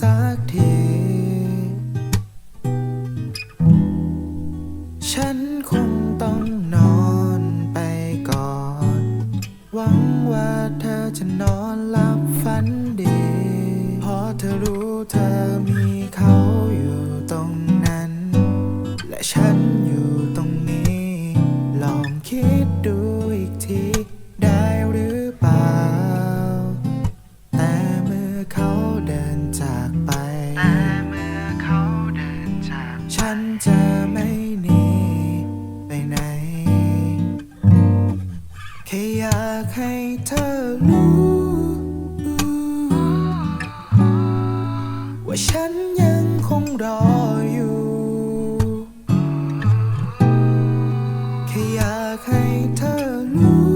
สักที ฉันคงต้องนอนไปก่อน หวังว่าเธอจะนอนหลับฝันดี เพราะเธอรู้เธอมีเขา ฉันจะไม่หนีไปไหน แค่อยากให้เธอรู้ ว่าฉันยังคงรออยู่ แค่อยากให้เธอรู้